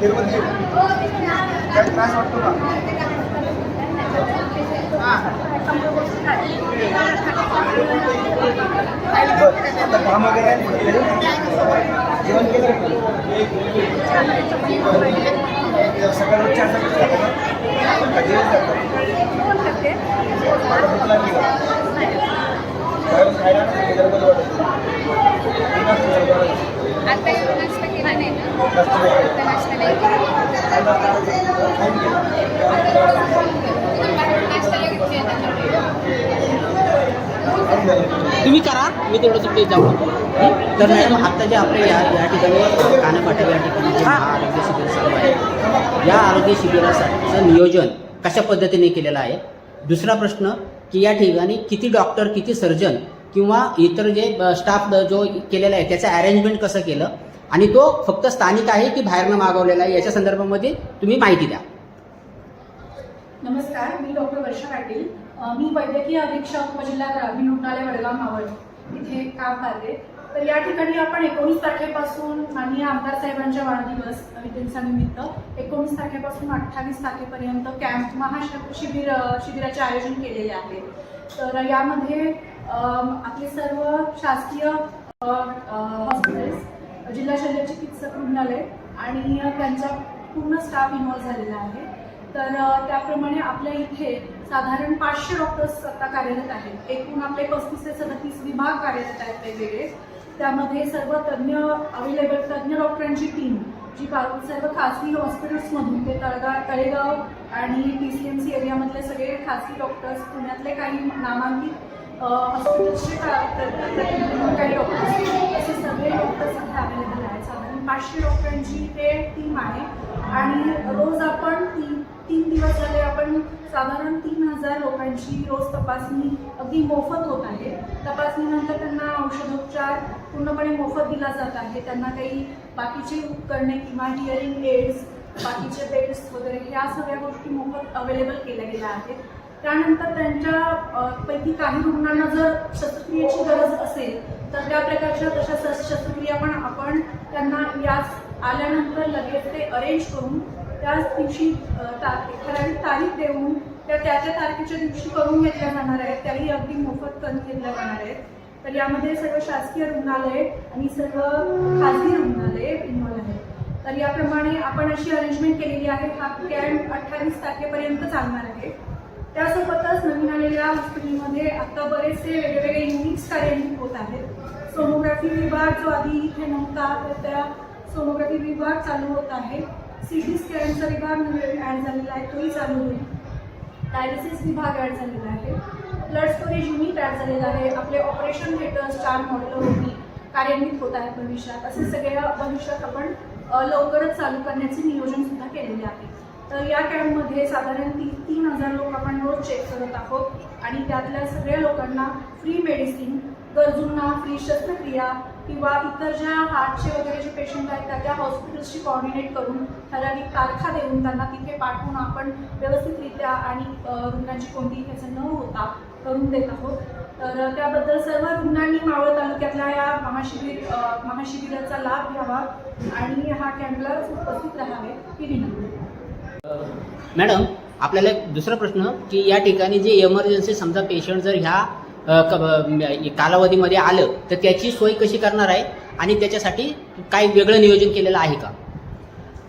तिरुपती काय त्रास वाटतो का. आता काम वगैरे आहे? जेवण केलं? सकाळी जेवण? आता नाश्ता केला नाही ना? नाश्ता नाही. तुम्ही करा मी तेवढं तुमचे जाऊ तर मॅडम आता जे आपल्या या या ठिकाणी कानापाटा या ठिकाणी जे आरोग्य शिबिर चालू आहे या आरोग्य शिबिरासाठीचं नियोजन कशा पद्धतीने केलेलं आहे? दुसरा प्रश्न की या ठिकाणी किती डॉक्टर किती सर्जन किंवा इतर जे स्टाफ जो केलेला आहे त्याचं अरेंजमेंट कसं केलं? आणि तो फक्त स्थानिक आहे की बाहेरनं मागवलेला आहे? याच्या संदर्भामध्ये तुम्ही माहिती द्या. नमस्कार मी डॉक्टर वर्षा पाटील. मी वैद्यकीय अधीक्षक उपजिल्हा ग्रामीण रुग्णालय वडगाव मावळ. इथे काम पाहते तर या ठिकाणी आपण एकोणीस तारखेपासून माननीय आमदार साहेबांच्या वाढदिवस दिवसानिमित्त त्यांच्या निमित्त एकोणीस तारखेपासून अठ्ठावीस तारखेपर्यंत कॅम्प महाशिबिर शिबिर शिबिराचे आयोजन केलेले आहे. तर यामध्ये आपले सर्व शासकीय हॉस्पिटल्स जिल्हा शल्य चिकित्सक रुग्णालय आणि त्यांचा पूर्ण स्टाफ इन्व्हॉल्व झालेला आहे. तर त्याप्रमाणे आपल्या इथे साधारण पाचशे डॉक्टर्स आता कार्यरत आहेत. एकूण आपले पस्तीस ते सदतीस विभाग कार्यरत आहेत वेगवेगळे. त्यामध्ये सर्व तज्ज्ञ अवेलेबल तज्ज्ञ डॉक्टरांची टीम जी का सर्व खासगी हॉस्पिटल्समधून ते तळगाव तळेगाव आणि टी सी एम सी एरियामधले सगळे खासगी डॉक्टर्स पुण्यातले काही नामांकित हॉस्पिटल्सचे काही डॉक्टर्स असे सगळे डॉक्टर्स इथे अवेलेबल आहेत. साधारण पाचशे डॉक्टरांची ते टीम आहे. आणि रोज आपण तीन तीन दिवस झाले आपण साधारण तीन हजार लोकांची रोज तपासणी अगदी मोफत होत आहे. तपासणीनंतर त्यांना औषधोपचार पूर्णपणे मोफत दिला जात आहे. त्यांना काही बाकीचे उपकरणे किंवा हिअरिंग एड्स बाकीचे बेड्स वगैरे ह्या सगळ्या गोष्टी मोफत अवेलेबल केल्या गेल्या आहेत. त्यानंतर त्यांच्या पैकी काही रुग्णांना जर शस्त्रक्रियेची गरज असेल तर त्या प्रकारच्या तशा शस्त्रक्रिया पण आपण त्यांना याच आल्यानंतर लगेच ते अरेंज करून त्याच दिवशी ठराविक तारीख देऊन त्या त्याच्या तारखेच्या दिवशी करून घेतल्या जाणार आहेत. त्याही अगदी मोफत करून घेतल्या जाणार आहेत. तर यामध्ये सर्व शासकीय रुग्णालय आणि सर्व खाजगी रुग्णालय इन्व्हॉल्व आहेत. तर याप्रमाणे आपण अशी अरेंजमेंट केलेली आहे. हा कॅम्प अठ्ठावीस तारखेपर्यंत चालणार आहे. त्यासोबतच नवीन आलेल्या हॉस्पिटलमध्ये आता बरेचसे वेगवेगळे युनिट्स कार्यान्वित होत आहेत. सोनोग्राफी विभाग जो आधी इथे नव्हता तर त्या सोनोग्राफी विभाग चालू होत आहे. सी टी स्कॅनचा विभाग नवीन ॲड झालेला आहे तोही चालू होईल डायलिसिस विभाग ॲड झालेला आहे. ब्लड स्टोरेज युनिट ॲड झालेलं आहे. आपले ऑपरेशन थिएटर्स चार मॉडेल होती कार्यान्वित होत आहेत भविष्यात. असे सगळ्या भविष्यात आपण लवकरच चालू करण्याचे नियोजन सुद्धा केलेले आहे. तर या कॅम्पमध्ये साधारण ती तीन हजार लोक आपण रोज चेक करत आहोत. आणि त्यातल्या सगळ्या लोकांना फ्री मेडिसिन गरजूंना फ्री शस्त्रक्रिया किंवा इतर ज्या हार्टचे वगैरे जे पेशंट आहेत त्या त्या हॉस्पिटल्सशी कॉर्डिनेट करून ठराविक तारखा देऊन त्यांना तिथे पाठवून आपण व्यवस्थितरित्या आणि रुग्णांची कोणतीही त्याचं न होता करून देत आहोत. तर त्याबद्दल सर्व रुग्णांनी मावळ तालुक्यातल्या या महाशिबिर महाशिबिराचा लाभ घ्यावा आणि हा कॅम्पला उपस्थित राहावे. ही विनंती. मॅडम आपल्याला एक दुसरा प्रश्न की या ठिकाणी जे इमर्जन्सी समजा पेशंट जर ह्या कालावधीमध्ये आलं तर त्याची सोय कशी करणार आहे? आणि त्याच्यासाठी काय वेगळं नियोजन केलेलं आहे का?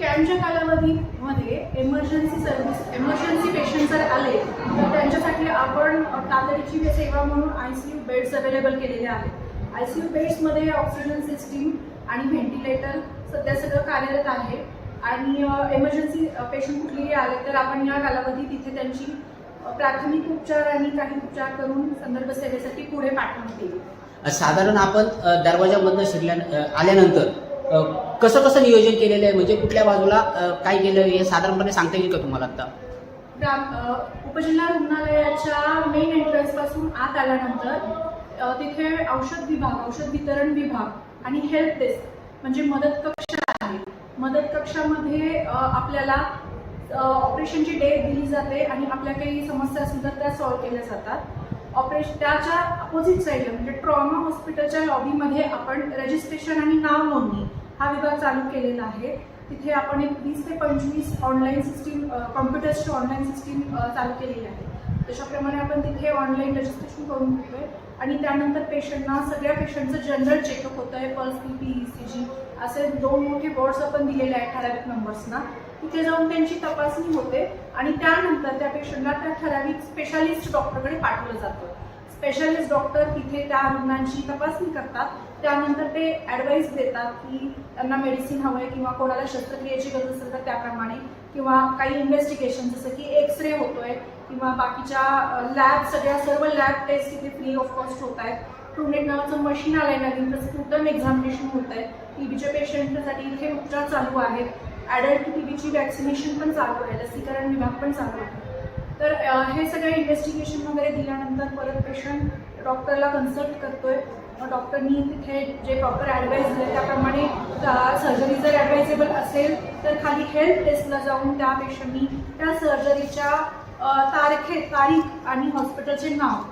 कॅम्पच्या कालावधीमध्ये एमर्जन्सी सर्व्हिस एमर्जन्सी पेशंट जर आले तर त्यांच्यासाठी आपण तातडीची सेवा म्हणून I C U beds available केलेले आहेत. आय सी यू बेड्समध्ये ऑक्सिजन सिस्टीम आणि व्हेंटिलेटर सध्या सगळं कार्यरत आहे. आणि एमर्जन्सी पेशंट कुठलेही आले तर आपण या कालावधीत तिथे त्यांची प्राथमिक उपचार आणि काही उपचार करून संदर्भ सेवेसाठी पुढे अ, साधारण आपण दरवाजामधनं शिरल्या आल्यानंतर कसं कसं नियोजन केलेलं आहे? म्हणजे कुठल्या बाजूला काय केलं हे साधारणपणे सांगता येईल का तुम्हाला आता? उपजिल्हा रुग्णालयाच्या मेन एंट्रन्सपासून आत आल्यानंतर तिथे औषध विभाग औषध वितरण विभाग आणि हेल्प डेस्क म्हणजे मदत कक्ष आहे. मदत कक्षामध्ये आपल्याला ऑपरेशनची डेट दिली जाते आणि आपल्या काही समस्या सुद्धा त्या सॉल्व्ह केल्या जातात. ऑपरेशन त्याच्या अपोजिट साईडला म्हणजे ट्रॉमा हॉस्पिटलच्या लॉबीमध्ये आपण रजिस्ट्रेशन आणि नाव नोंदणी हा विभाग चालू केलेला आहे. तिथे आपण एक वीस ते पंचवीस ऑनलाईन सिस्टीम कॉम्प्युटर्सची ऑनलाईन सिस्टीम चालू केलेली आहे. तशाप्रमाणे आपण तिथे ऑनलाईन रजिस्ट्रेशन करून घेतोय. आणि त्यानंतर पेशंटना सगळ्या पेशंटचं जनरल चेकअप होतं आहे pulse B P E C G असे दोन मोठे बोर्ड्स आपण दिलेले आहेत ठराविक नंबर्सना तिथे जाऊन त्यांची तपासणी होते आणि त्यानंतर त्या पेशंटला त्या ठराविक स्पेशालिस्ट डॉक्टरकडे पाठवलं जातं. स्पेशालिस्ट डॉक्टर तिथे त्या रुग्णांची तपासणी करतात. त्यानंतर ते ॲडवाईस देतात की त्यांना मेडिसिन हवं आहे किंवा कोणाला शस्त्रक्रियेची गरज असेल तर त्याप्रमाणे किंवा काही इन्व्हेस्टिगेशन जसं की एक्सरे होतोय किंवा बाकीच्या लॅब सगळ्या सर्व लॅब टेस्ट तिथे फ्री ऑफ कॉस्ट होत आहेत. ट्रूनेट नावाचं मशीन आलंय नवीन तसं स्पुटम एक्झामिनेशन होत आहे टीबीच्या पेशंटसाठी इथे उपचार चालू आहेत. ॲडल्ट टीबीची वॅक्सिनेशन पण चालू आहे लसीकरण विभाग पण चालू आहे. तर हे सगळे इन्व्हेस्टिगेशन वगैरे दिल्यानंतर परत पेशंट डॉक्टरला कन्सल्ट करतोय. मग डॉक्टरनी तिथे जे प्रॉपर ॲडवाईस दिले त्याप्रमाणे सर्जरी जर ॲडवायझेबल असेल तर खाली हेल्थ टेस्टला जाऊन त्या पेशंटनी त्या सर्जरीच्या तारखे तारीख आणि हॉस्पिटलचे नाव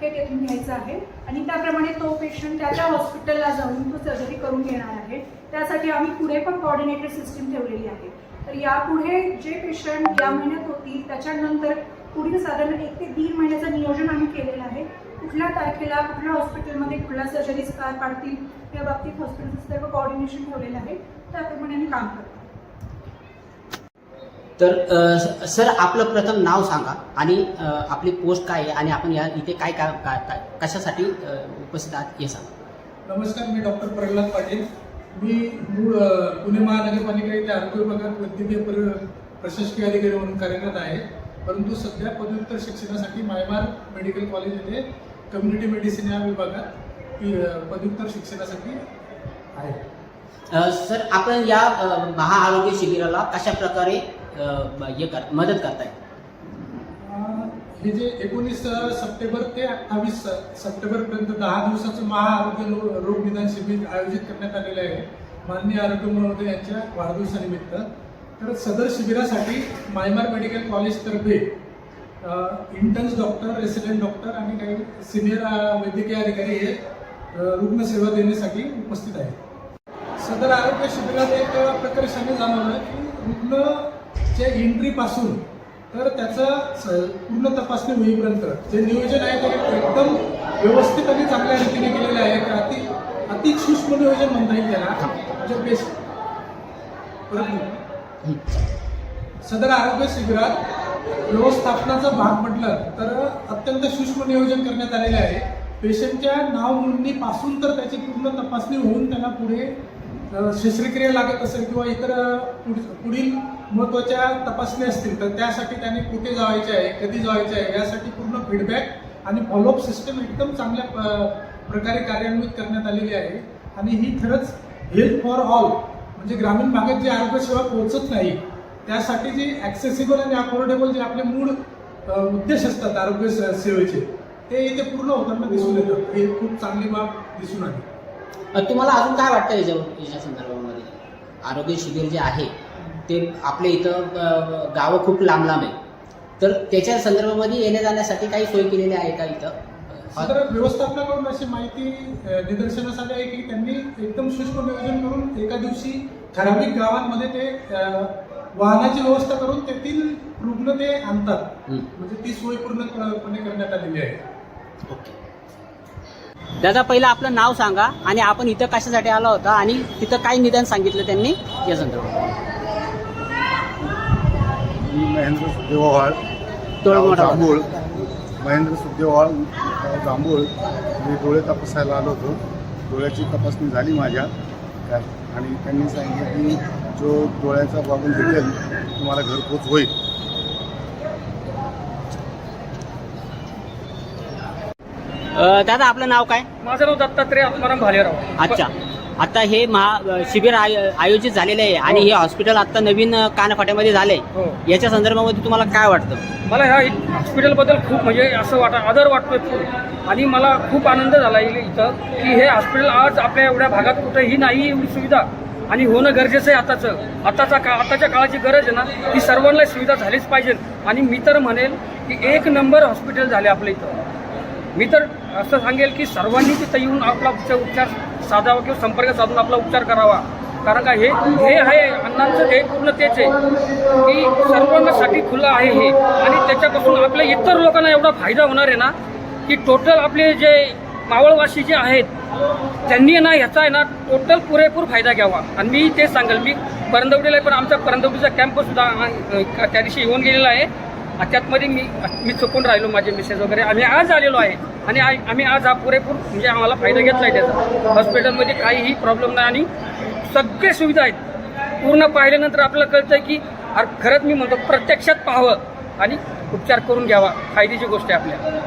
हे तेथून घ्यायचं आहे. आणि त्याप्रमाणे तो पेशंट त्या त्या हॉस्पिटलला जाऊन तो सर्जरी करून घेणार आहे. त्यासाठी आम्ही पुढे पण कॉर्डिनेटेड सिस्टीम ठेवलेली आहे. तर यापुढे जे पेशंट या महिन्यात होतील त्याच्यानंतर पुढील साधारण एक ते दीड महिन्याचं नियोजन आम्ही केलेलं आहे. कुठल्या तारखेला कुठल्या हॉस्पिटलमध्ये कुठल्या सर्जरीज पार पाडतील या बाबतीत हॉस्पिटलचं सर्व कॉर्डिनेशन ठेवलेलं आहे. त्याप्रमाणे आम्ही काम करतो. तर सर आपलं प्रथम नाव सांगा आणि आपली पोस्ट काय आहे आणि आपण या इथे काय काय काय कशासाठी उपस्थित आहात हे सांगा. नमस्कार मी डॉक्टर प्रल्हाद पाटील. मी मूळ पुणे महानगरपालिका येथे आरोग्य विभागात वैद्यकीय पर प्रशासकीय अधिकारी म्हणून कार्यरत आहे. परंतु सध्या पदव्युत्तर शिक्षणासाठी मायमार मेडिकल कॉलेज येथे कम्युनिटी मेडिसिन या विभागात पदव्युत्तर शिक्षणासाठी आहे. सर आपण या महाआरोग्य शिबिराला कशा प्रकारे हे कर मदत करताय हे। जे एकोणीस सप्टेंबर ते अठ्ठावीस सप्टेंबरपर्यंत दहा दिवसाचं महाआरोग्य रोग निदान शिबिर आयोजित करण्यात आलेलं आहे. माननीय आरोग्य महोदय यांच्या वाढदिवसानिमित्त. तर सदर शिबिरासाठी मायमार मेडिकल कॉलेजतर्फे इंटर्न्स डॉक्टर रेसिडेंट डॉक्टर आणि काही सिनियर वैद्यकीय अधिकारी हे रुग्णसेवा देण्यासाठी उपस्थित आहेत. सदर आरोग्य शिबिरात एक प्रकर्षाने जाणवलं की रुग्ण रुग्णच्या एंट्रीपासून तर त्याचं पूर्ण तपासणी होईपर्यंत जे नियोजन आहे ते एकदम व्यवस्थित आणि चांगल्या रीतीने केलेलं आहे. तर अति अति सूक्ष्म नियोजन म्हणता येईल त्याला. म्हणजे बेस्ट सदर आरोग्य शिबिरात व्यवस्थापनाचा भाग म्हटलं तर अत्यंत सूक्ष्म नियोजन करण्यात आलेले आहे. पेशंटच्या नाव नोंदणीपासून तर त्याची पूर्ण तपासणी होऊन त्याला पुढे शस्त्रक्रिया लागत असेल किंवा इतर पुढील महत्त्वाच्या तपासणी असतील तर त्यासाठी त्याने कुठे जायचे आहे कधी जायचे आहे यासाठी पूर्ण फीडबॅक आणि फॉलोअप सिस्टम एकदम चांगल्या प- प्रकारे कार्यान्वित करण्यात आलेली आहे. आणि ही खरंच हेल्थ फॉर ऑल म्हणजे ग्रामीण भागात जी आरोग्यसेवा पोहोचत नाही त्यासाठी जी ॲक्सेसिबल आणि अफोर्डेबल जे आपले मूळ उद्देश असतात आरोग्य से- सेवेचे ते इथे पूर्ण होताना दिसून येतात. हे खूप चांगली बाब दिसून आली. तुम्हाला अजून काय वाटतं याच्यावर याच्या संदर्भामध्ये? आरोग्य शिबिर जे आहे ते आपल्या इथं गावं खूप लांब लांब आहे तर त्याच्या संदर्भामध्ये येण्या जाण्यासाठी काही सोय केलेली आहे का इथं? तर व्यवस्थापनाकडून अशी माहिती निदर्शनास आली आहे की त्यांनी एकदम सूक्ष्म नियोजन करून एका दिवशी ठराविक गावांमध्ये ते वाहनाची व्यवस्था करून तेथील रुग्ण ते आणतात. म्हणजे ती सोय पूर्णपणे करण्यात आलेली आहे. ओके. दादा पहिलं आपलं नाव सांगा आणि आपण इथं कशासाठी आला होता आणि तिथं काय निदान सांगितलं त्यांनी या संदर्भात? मी महेंद्र तोळमोड जांभूळ. महेंद्र गाव जांभूळ. मी डोळे तपासायला आलो होतो. डोळ्याची तपासणी झाली माझ्या. आणि त्यांनी सांगितलं की जो डोळ्याचा प्रॉब्लेम भेटेल तुम्हाला घरपोच होईल. दादा आपलं नाव काय? माझं नाव दत्तात्रय आत्माराम भालेराव. अच्छा. आता हे महा शिबिर आय- आयोजित झालेले आहे आणि हे. हॉस्पिटल आता नवीन कानफाट्यामध्ये झालंय. हो. याच्या संदर्भामध्ये तुम्हाला काय वाटतं? मला ह्या हॉस्पिटलबद्दल खूप म्हणजे असं वाट आदर वाटतोय खूप. आणि मला खूप आनंद झाला इले- इथं की हे हॉस्पिटल आज आपल्या एवढ्या भागात कुठेही नाही एवढी सुविधा. आणि होणं गरजेचं आहे आताचं. आताचा का आताच्या काळाची गरज आहे ना ही सर्वांना सुविधा झालीच पाहिजे. आणि मी तर म्हणेल की एक नंबर हॉस्पिटल झाले आपल्या इथं. मी तर असं सांगेल की सर्वांनी तिथं येऊन आपला उपचार उपचार साधावा किंवा संपर्क साधून आपला उपचार करावा. कारण का हे हे आहे अण्णांचं हे पूर्ण तेच आहे. की सर्वांसाठी खुलं आहे हे. आणि त्याच्यापासून आपल्या इतर लोकांना एवढा फायदा होणार आहे ना की टोटल आपले जे मावळवासी जे आहेत त्यांनी ना ह्याचा आहे ना टोटल पुरेपूर फायदा घ्यावा. आणि मी ते सांगेल मी परंदवडीला पण आमचा परंदवडीचा कॅम्पसुद्धा त्या दिवशी येऊन गेलेला आहे. त्यातमध्ये मी मी चुकून राहिलो माझे मिसेस वगैरे. आम्ही आज आलेलो आहे. आणि आम्ही आज हा पुरेपूर म्हणजे आम्हाला फायदा घेतला आहे त्याचा. हॉस्पिटलमध्ये काहीही प्रॉब्लेम नाही आणि सगळे सुविधा आहेत. पूर्ण पाहिल्यानंतर आपल्याला कळतं की अरे खरंच मी म्हणतो प्रत्यक्षात पाहावं आणि उपचार करून घ्यावा. फायद्याची गोष्ट आहे आपल्या.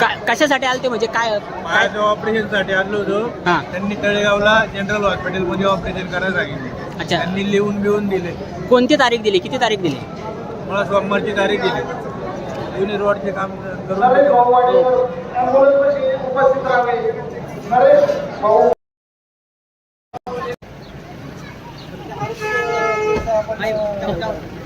का- कशासाठी आले ते म्हणजे काय माझ्या ऑपरेशनसाठी आणलो होतो. हां. त्यांनी तळेगावला जनरल हॉस्पिटलमध्ये ऑपरेशन करायला सांगितले. अच्छा. त्यांनी लिहून बिहून दिले. कोणती तारीख दिली? किती तारीख दिली? मला सोमवारची तारीख दिली. जुनी रोडचे काम करून देतो. नाही,